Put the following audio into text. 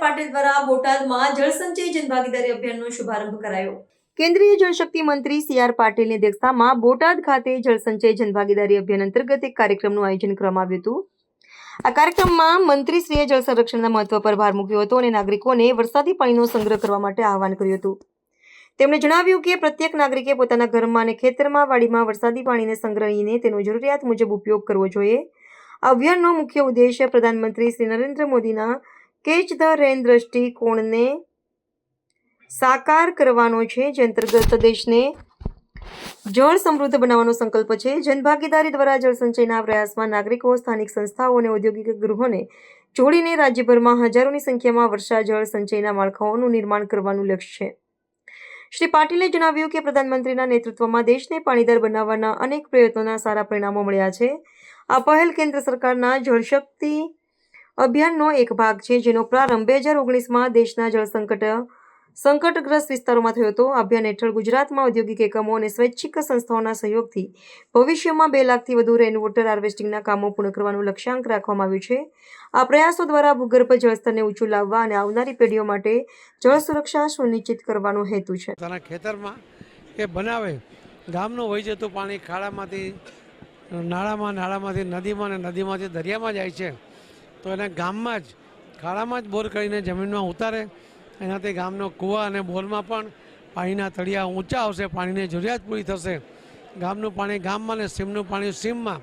પાટીલ દ્વારા બોટાદમાં જળસંચય જનભાગીદારી અભિયાનનો શુભારંભ કરાયો. કેન્દ્રીય જળશક્તિ મંત્રી સી આર પાટીલની અધ્યક્ષતામાં બોટાદ ખાતે જળસંચય જનભાગીદારી અભિયાન અંતર્ગત એક કાર્યક્રમનું આયોજન કરવામાં આવ્યું હતું. આ કાર્યક્રમમાં મંત્રીશ્રીએ જળ સંરક્ષણના મહત્વ પર ભાર મૂક્યો હતો અને નાગરિકોને વરસાદી પાણીનો સંગ્રહ કરવા માટે આહવાન કર્યું હતું. તેમણે જણાવ્યું કે પ્રત્યેક નાગરિકે પોતાના ઘરમાં અને ખેતરમાં વાડીમાં વરસાદી પાણીને સંગ્રહીને તેનો જરૂરિયાત મુજબ ઉપયોગ કરવો જોઈએ. આ અભિયાનનો મુખ્ય ઉદ્દેશ્ય પ્રધાનમંત્રી શ્રી નરેન્દ્ર મોદીના કેચ ધ રેન દ્રષ્ટિકોણને સાકાર કરવાનો છે, જે અંતર્ગત દેશને જળ સમૃદ્ધ બનાવવાનો સંકલ્પ છે. જનભાગીદારી દ્વારા જળ સંચયના પ્રયાસમાં નાગરિકો, સ્થાનિક સંસ્થાઓ અને ઔદ્યોગિક ગૃહોને જોડીને રાજ્યભરમાં હજારોની સંખ્યામાં વર્ષા જળ સંચયના માળખાઓનું નિર્માણ કરવાનું લક્ષ્ય છે. શ્રી પાટીલે જણાવ્યું કે પ્રધાનમંત્રીના નેતૃત્વમાં દેશને પાણીદાર બનાવવાના અનેક પ્રયત્નોના સારા પરિણામો મળ્યા છે. આ પહેલ કેન્દ્ર સરકારના જળશક્તિ અભિયાનનો એક ભાગ છે, જેનો પ્રારંભ બે હજાર ઓગણીસમાં દેશના જળ સંકટ, સંકટગ્રસ્ત વિસ્તારોમાં થયો હતો. અભિયાન હેઠળ ગુજરાતમાં ઔદ્યોગિક એકમો અને સ્વૈચ્છિક સંસ્થાઓના સહયોગથી ભવિષ્યમાં બે લાખથી વધુ રેન વોટર હાર્વેસ્ટિંગના કામો પૂર્ણ કરવાનું લક્ષ્યાંક રાખવામાં આવ્યું છે. આ પ્રયાસો દ્વારા ભૂગર્ભ જળસ્તરને ઊંચું લાવવા અને આવનારી પેઢીઓ માટે જળ સુરક્ષા સુનિશ્ચિત કરવાનો હેતુ છે. ખેતરમાં એ બનાવે. ગામનું વહી જતું પાણી ખાડામાંથી, નાળામાં, નાળામાંથી, નદીમાં અને નદીમાંથી દરિયામાં જાય છે. તો એને ગામમાં જ, ખાડામાં જ બોર કરીને જમીનમાં ઉતારે. એનાથી ગામનો કૂવા અને બોરમાં પણ પાણીના તળિયા ઊંચા આવશે, પાણીની જરૂરિયાત પૂરી થશે. ગામનું પાણી ગામમાં અને સીમનું પાણી સીમમાં.